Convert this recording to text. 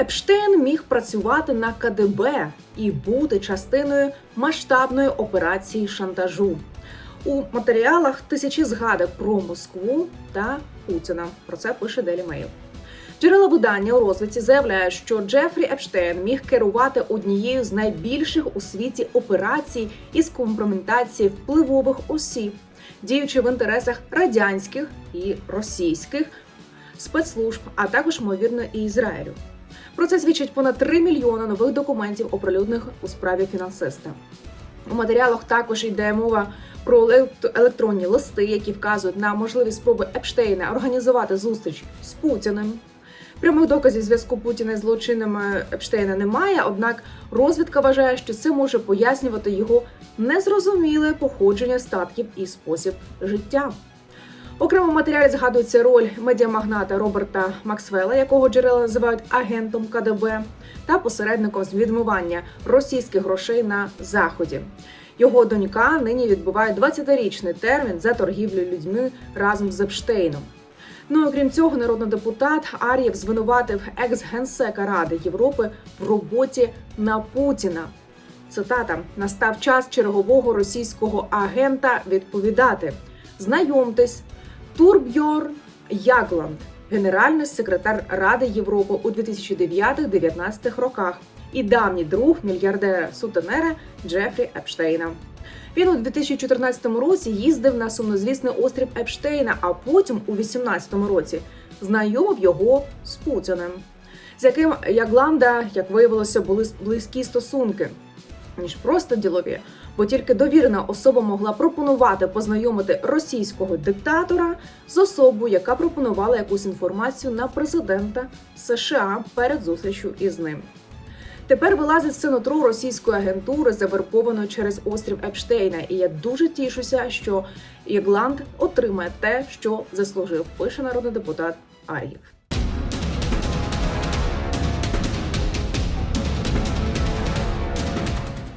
Епштейн міг працювати на КДБ і бути частиною масштабної операції шантажу. У матеріалах тисячі згадок про Москву та Путіна. Про це пише Daily Mail. Джерела видання у розвідці заявляють, що Джефрі Епштейн міг керувати однією з найбільших у світі операцій із компрометації впливових осіб, діючи в інтересах радянських і російських спецслужб, а також ймовірно і Ізраїлю. Про це свідчить понад 3 мільйони нових документів, оприлюднених у справі фінансиста. У матеріалах також йде мова про елект- електронні листи, які вказують на можливість спроби Епштейна організувати зустріч з Путіним. Прямих доказів зв'язку Путіна з злочинами Епштейна немає, однак розвідка вважає, що це може пояснювати його незрозуміле походження статків і спосіб життя. Окремо в матеріалі згадується роль медіамагната Роберта Максвелла, якого джерела називають агентом КДБ, та посередником з відмивання російських грошей на заході. Його донька нині відбуває 20-річний термін за торгівлю людьми разом з Епштейном. Ну і окрім цього, народний депутат Ар'єв звинуватив екс-генсека Ради Європи в роботі на Путіна. Цитата: настав час чергового російського агента відповідати. Знайомтесь, Турбьорн Ягланд, генеральний секретар Ради Європи у 2009-2019 роках, і давній друг мільярдера сутенера Джефрі Епштейна. Він у 2014 році їздив на сумнозвісний острів Епштейна, а потім у 2018 році знайомив його з Путіним, з яким Ягланда, як виявилося, були близькі стосунки, ніж просто ділові. Бо тільки довірена особа могла пропонувати познайомити російського диктатора з особою, яка пропонувала якусь інформацію на президента США перед зустрічю із ним. Тепер вилазить все нутро російської агентури, завербованої через острів Епштейна. І я дуже тішуся, що Ігланд отримає те, що заслужив. Пише народний депутат Ар'єв.